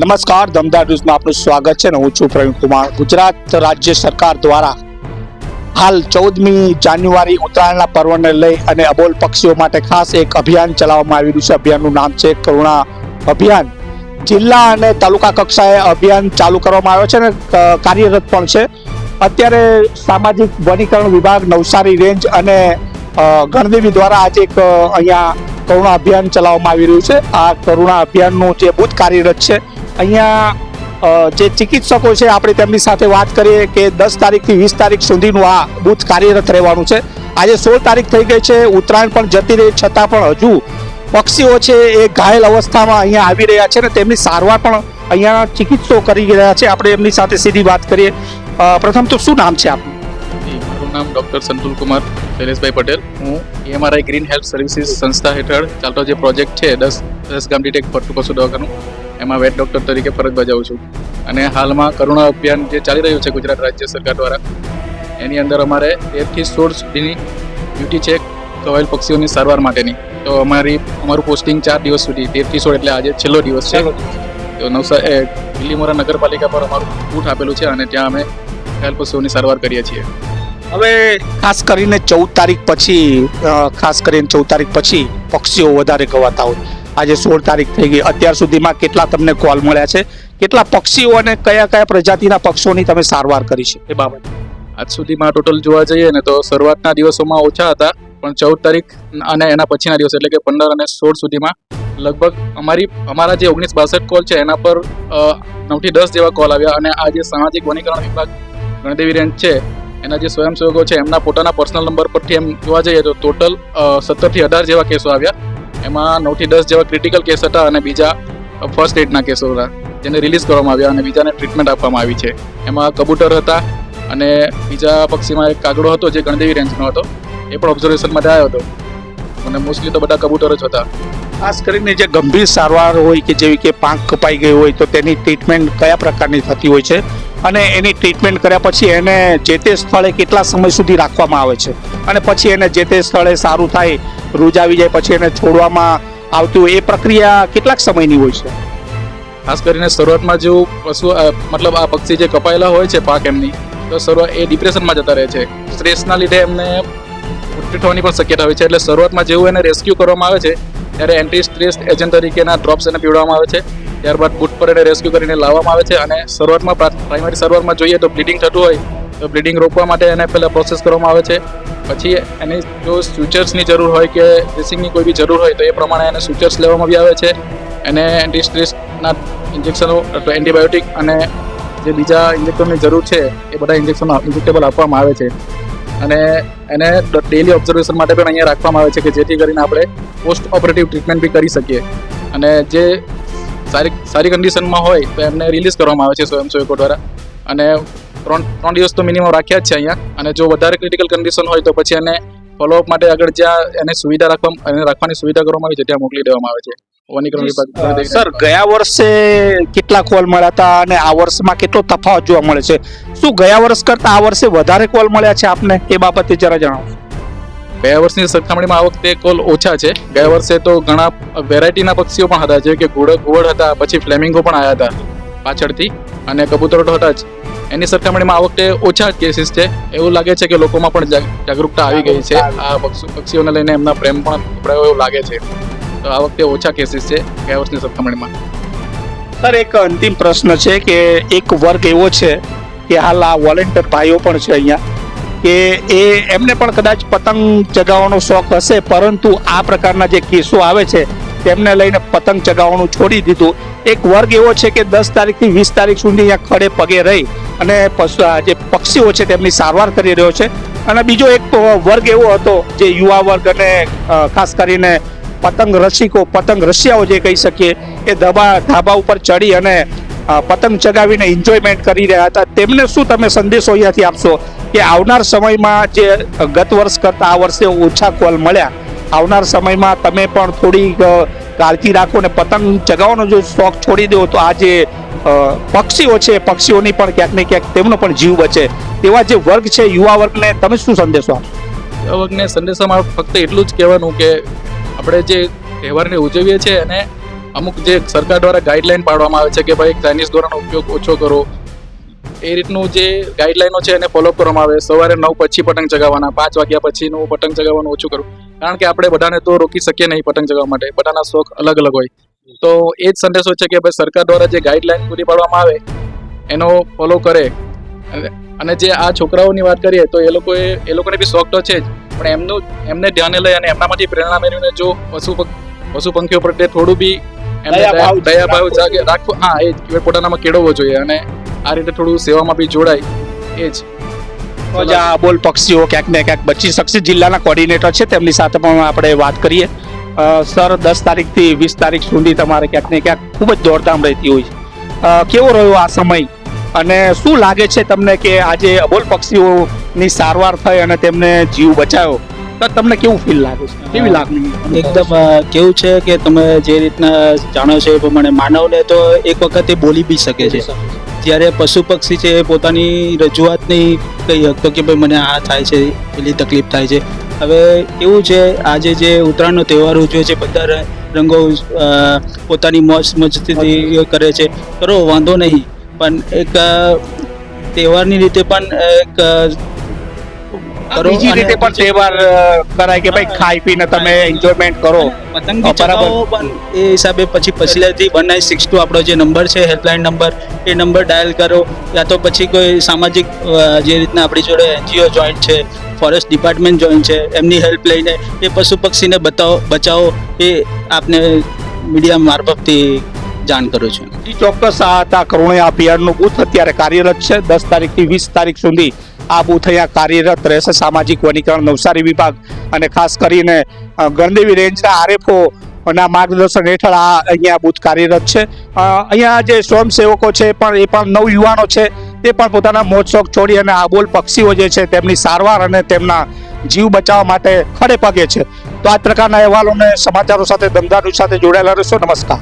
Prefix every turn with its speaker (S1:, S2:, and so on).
S1: નમસ્કાર, દમદાર ન્યૂઝમાં આપનું સ્વાગત છે ને હું છું પ્રવીણ કુમાર. ગુજરાત રાજ્ય સરકાર દ્વારા હાલ ચૌદમી જાન્યુઆરી ઉત્તરાયણના પર્વને લઈ અને અબોલ પક્ષીઓ માટે ખાસ એક અભિયાન ચલાવવામાં આવી છે. અભિયાનનું નામ છે કરુણા અભિયાન. જિલ્લા અને તાલુકા કક્ષાએ અભિયાન ચાલુ કરવામાં આવ્યો છે અને કાર્યરત પણ છે. અત્યારે સામાજિક વનીકરણ વિભાગ નવસારી રેન્જ અને ગણદેવી દ્વારા આજે એક અહીંયા કરુણા અભિયાન ચલાવવામાં આવી રહ્યું છે. આ કરુણા અભિયાનનું જે બુથ કાર્યરત છે, અહીંયા જે ચિકિત્સકો છે, આપણે તેમની સાથે વાત કરીએ કે દસ તારીખથી વીસ તારીખ સુધીનું આ બુથ કાર્યરત રહેવાનું છે. આજે સોળ તારીખ થઈ ગઈ છે, ઉત્તરાયણ પણ જતી રહી, છતાં પણ હજુ પક્ષીઓ છે એ ઘાયલ અવસ્થામાં અહીંયા આવી રહ્યા છે ને તેમની સારવાર પણ અહીંયા ચિકિત્સકો કરી રહ્યા છે. આપણે એમની સાથે સીધી વાત કરીએ. પ્રથમ તો શું નામ છે આપનું?
S2: મારું નામ ડૉક્ટર સંતુલ કુમાર શૈલેષભાઈ પટેલ. હું એમઆરઆઈ ગ્રીન હેલ્થ સર્વિસીસ સંસ્થા હેઠળ ચાલતો જે પ્રોજેક્ટ છે દસ દસ ગામ ડિટેક ફરતું પશુ દવાખાનું એમાં વેટ ડૉક્ટર તરીકે ફરજ બજાવું છું. અને હાલમાં કરુણા અભિયાન જે ચાલી રહ્યું છે ગુજરાત રાજ્ય સરકાર દ્વારા એની અંદર અમારે તેરથી સોળ સુધીની ડ્યુટી છે કવાયેલ પક્ષીઓની સારવાર માટેની. તો અમારી અમારું પોસ્ટિંગ ચાર દિવસ સુધી તેરથી સોળ એટલે આજે છેલ્લો દિવસ છે. તો નવસા એ, દિલ્હીમોરા નગરપાલિકા પર અમારું બૂથ આપેલું છે અને ત્યાં અમે ઘાયલ પશુઓની સારવાર કરીએ છીએ.
S1: હવે ખાસ કરીને ચૌદ તારીખ પછી ખાસ કરીને ચૌદ તારીખ પછી પક્ષીઓ વધારે ગવાતા હોય. આજે સોળ તારીખ થઈ ગઈ. અત્યાર સુધીમાં કેટલા તમને કોલ મળ્યા છે? કેટલા પક્ષીઓ અને કયા કયા પ્રજાતિના પક્ષીઓની તમે સારવાર કરી છે? એ બાબત.
S2: આજ સુધીમાં ટોટલ જોવા જઈએ ને તો શરૂઆતના દિવસોમાં ઓછા હતા પણ ચૌદ તારીખ અને એના પછીના દિવસ એટલે કે પંદર અને સોળ સુધીમાં લગભગ અમારી અમારા જે ઓગણીસ બાસઠ કોલ છે એના પર નવથી દસ જેવા કોલ આવ્યા અને આ જે સામાજિક વનીકરણ વિભાગ ગણદેવી રેન્જ છે એના જે સ્વયંસેવકો છે, એમના પોતાના પર્સનલ નંબર પરથી એમ જોવા જઈએ તો ટોટલ સત્તરથી અઢાર જેવા કેસો આવ્યા. એમાં નવથી દસ જેવા ક્રિટિકલ કેસ હતા અને બીજા ફર્સ્ટ એડના કેસો હતા, જેને રિલીઝ કરવામાં આવ્યા અને બીજાને ટ્રીટમેન્ટ આપવામાં આવી છે. એમાં કબૂતર હતા અને બીજા પક્ષીમાં એક કાગડો હતો જે ગણદેવી રેન્જનો હતો. એ પણ ઓબ્ઝર્વેશન માટે આવ્યો હતો. અને મોસ્ટલી તો બધા કબૂતર જ હતા.
S1: ખાસ કરીને જે ગંભીર સારવાર હોય કે જેવી કે પાંખ કપાઈ ગઈ હોય તો તેની ટ્રીટમેન્ટ કયા પ્રકારની થતી હોય છે? અને એની ટ્રીટમેન્ટ કર્યા પછી એને જે તે સ્થળે કેટલા સમય સુધી રાખવામાં આવે છે. અને પછી એને જે તે સ્થળે સારું થાય, રૂજ આવી જાય, પછી એને છોડવામાં આવતું હોય, એ પ્રક્રિયા કેટલાક સમયની હોય છે?
S2: ખાસ કરીને શરૂઆતમાં જેવું પશુ મતલબ આ પક્ષી જે કપાયેલા હોય છે પાક એમની, તો શરૂઆત એ ડિપ્રેશનમાં જતા રહે છે. સ્ટ્રેસના લીધે એમને મૃત્યુ થવાની પણ શક્યતા હોય છે. એટલે શરૂઆતમાં જેવું એને રેસ્ક્યુ કરવામાં આવે છે, ત્યારે એન્ટી સ્ટ્રેસ એજન્ટ તરીકેના ડ્રોપ્સ એને પીવડાવવામાં આવે છે. ત્યારબાદ બુટ પર એને રેસ્ક્યુ કરીને લાવવામાં આવે છે અને શરૂઆતમાં પ્રાઇમરી સર્વરમાં જોઈએ તો બ્લીડિંગ થતું હોય તો બ્લીડિંગ રોકવા માટે એને પહેલાં પ્રોસેસ કરવામાં આવે છે. પછી એની જો સ્યુચર્સની જરૂર હોય કે ડ્રેસિંગની કોઈ બી જરૂર હોય તો એ પ્રમાણે એને સ્યુચર્સ લેવામાં બી આવે છે. એને એન્ટીસ્ટ્રેસના ઇન્જેક્શનો એન્ટીબાયોટિક અને જે બીજા ઇન્જેક્શનની જરૂર છે એ બધા ઇન્જેક્શનો ઇન્જેક્ટેબલ આપવામાં આવે છે. અને એને ડેલી ઓબ્ઝર્વેશન માટે પણ અહીંયા રાખવામાં આવે છે કે જેથી કરીને આપણે પોસ્ટ ઓપરેટિવ ટ્રીટમેન્ટ બી કરી શકીએ. અને જે સારી સારી કન્ડિશનમાં હોય તો એમને રિલીઝ કરવામાં આવે છે સ્વયંસેવકો દ્વારા. અને ત્રણ ત્રણ દિવસ તો મિનિમમ રાખ્યા જ છે અહીંયા. અને જો વધારે ક્રિટિકલ કન્ડિશન હોય તો પછી એને ફોલોઅપ માટે આગળ જ્યાં એને સુવિધા રાખવા એને રાખવાની સુવિધા કરવામાં આવી છે ત્યાં મોકલી દેવામાં આવે છે.
S1: સર ગયા વર્ષે કેટલા કોલ મળ્યા હતા અને આ વર્ષમાં કેટલો તફાવત જોવા મળે છે? શું ગયા વર્ષ કરતા આ વર્ષે વધારે કોલ મળ્યા છે આપને? એ બાબતે જરા જણાવો.
S2: ગયા વર્ષની સરખામણીમાં આ વખતે કોલ ઓછા છે. ગયા વર્ષે તો ઘણા વેરાયટીના પક્ષીઓ પણ હતા, જેમ કે ઘુવડ ઘુવડ હતા, પછી ફ્લેમિંગો પણ આવ્યા હતા પાછળથી અને કબૂતરો તો હતા જ. એની સરખામણીમાં આ વખતે ઓછા કેસીસ છે. એવું લાગે છે કે લોકોમાં પણ જાગ- જાગૃતતા આવી ગઈ છે. આ પક્ષી, પક્ષીઓને લઈને એમના પ્રેમ પણ ઉપડાયો એવું લાગે છે. તો આ વખતે ઓછા કેસીસ છે ગયા વર્ષની સરખામણીમાં.
S1: સર, એક અંતિમ પ્રશ્ન છે કે એક વર્ગ એવો છે કે હાલ આ વોલેન્ટિયર ભાઈઓ પણ છે અહીંયા. કે એ એમને પણ કદાચ પતંગ ચગાવવાનો શોખ હશે, પરંતુ આ પ્રકારના જે કેસો આવે છે, તેમને લઈને પતંગ ચગાવવાનું છોડી દીધું. એક વર્ગ એવો છે કે દસ તારીખથી વીસ તારીખ સુધી અહીંયા ખડે પગે રહી અને જે પક્ષીઓ છે તેમની સારવાર કરી રહ્યો છે. અને બીજો એક વર્ગ એવો હતો જે યુવા વર્ગ અને ખાસ કરીને પતંગ રસિકો, પતંગ રસિયાઓ જે કહી શકીએ, એ ધબા ધાબા ઉપર ચડી અને પતંગ ચગાવીને એન્જોયમેન્ટ કરી રહ્યા હતા. તેમને શું તમે સંદેશો અહીંયાથી આપશો? કે આવનાર સમયમાં જે ગત વર્ષ કરતાં આ વર્ષે ઓછા કોલ મળ્યા, આવનાર સમયમાં તમે પણ થોડી કાળજી રાખો ને પતંગ ચગાવવાનો જો શોખ છોડી દો તો આ જે પક્ષીઓ છે, પક્ષીઓની પણ ક્યાંક ને ક્યાંક તેમનો પણ જીવ બચે. તેવા જે વર્ગ છે, યુવા વર્ગને તમે શું સંદેશો આપો?
S2: યુવા વર્ગને સંદેશામાં ફક્ત એટલું જ કહેવાનું કે આપણે જે તહેવારને ઉજવીએ છીએ અને અમુક જે સરકાર દ્વારા ગાઈડલાઈન પાડવામાં આવે છે કે ભાઈ ચાઇનીઝ દોરાનો ઉપયોગ ઓછો કરો એ રીતનું જે ગાઈડલાઈનો છે એને ફોલો કરવામાં આવે. સવારે નવ પછી પતંગ ચગાવવાના, પાંચ વાગ્યા પછીનું પતંગ ચગાવવાનું ઓછું કરવું કારણ કે આપણે બધાને તો રોકી શકીએ નહીં પતંગ ચગાવવા માટે. બધાના શોખ અલગ અલગ હોય. તો એ જ સંદેશો છે કે ભાઈ સરકાર દ્વારા જે ગાઈડલાઈન પૂરી પાડવામાં આવે, એનો ફોલો કરે. અને- જે આ છોકરાઓની વાત કરીએ તો એ લોકોએ એ લોકોને બી શોખ તો છે જ. પણ એમનું એમને ધ્યાને લઈ અને એમનામાંથી પ્રેરણા મેળવીને જો પશુ પશુ પંખીઓ પ્રત્યે થોડું બી
S1: દયાભાવ
S2: દયા- દયાભાવ જાગે રાખો. હા એ જ. પોતાનામાં કેળવવો જોઈએ અને આ રીતે થોડું સેવામાં બી જોડાય. એ જ.
S1: જ આ બોલ પક્ષીઓ ક્યાંક ને ક્યાંક બચી શકશે. જિલ્લાના કોર્ડિનેટર છે. તેમની સાથે પણ આપણે વાત કરીએ. સર દસ તારીખથી વીસ તારીખ સુધી તમારે ક્યાંક ને ક્યાંક ખૂબ જ દોડધામ રહેતી હોય છે. કેવો રહ્યો આ સમય? અને શું લાગે છે તમને કે આજે અબોલ પક્ષીઓની સારવાર થઈ અને તેમને જીવ બચાવ્યો તમને કેવું ફીલ લાગે છે? કેવી લાગણી
S3: એકદમ કેવું છે કે તમે જે રીતના જાણો છો એ પ્રમાણે માનવને તો એક વખત એ બોલી બી શકે છે. જ્યારે પશુ પક્ષી છે એ પોતાની રજૂઆત નહીં કહી શકતો કે ભાઈ મને આ થાય છે, પેલી તકલીફ થાય છે. હવે એવું છે, આજે જે ઉત્તરાયણનો તહેવાર ઉજવે છે, બધા રંગો પોતાની મોજ મસ્તીથી કરે છે. કરો, વાંધો નહીં. પણ એક તહેવારની રીતે પણ એક
S1: બીજી રીતે પણ તહેવાર કરાય કે ભાઈ ખાઈ પીને તમે એન્જોયમેન્ટ કરો. બરાબર.
S3: એ હિસાબે પછી પછીથી વન નાઇન સિક્સ ટુ આપણો જે નંબર છે હેલ્પલાઇન નંબર એ નંબર ડાયલ કરો. યા તો પછી કોઈ સામાજિક જે રીતના આપણી જોડે એનજીઓ જોઈન્ટ છે ફોરેસ્ટ ડિપાર્ટમેન્ટ જોઈન્ટ છે એમની હેલ્પ લઈને એ પશુ પક્ષીને બતાવો બચાવો. એ આપને મીડિયા મારફતથી જાણ કરું છું.
S1: ચોક્કસ આ હતા કરુણ્યા અભિયાનનું બૂથ. અત્યારે કાર્યરત છે. દસ તારીખથી વીસ તારીખ સુધી આ બૂથ અહીંયા કાર્યરત રહેશે. સામાજિક વનીકરણ, નવસારી વિભાગ અને ખાસ કરીને ગણદેવી રેન્જના આરએફઓ ના માર્ગદર્શન હેઠળ આ અહીંયા બૂથ કાર્યરત છે. અહીંયા જે સ્વયંસેવકો છે પણ, એ પણ નવ યુવાનો છે. તે પણ પોતાના મોજ શોખ છોડી અને આબોલ પક્ષીઓ જે છે તેમની સારવાર અને તેમના જીવ બચાવવા માટે ખડે પગે છે. તો આ પ્રકારના અહેવાલોને સમાચારો સાથે ધંધાનું સાથે જોડાયેલા રહેશો. નમસ્કાર.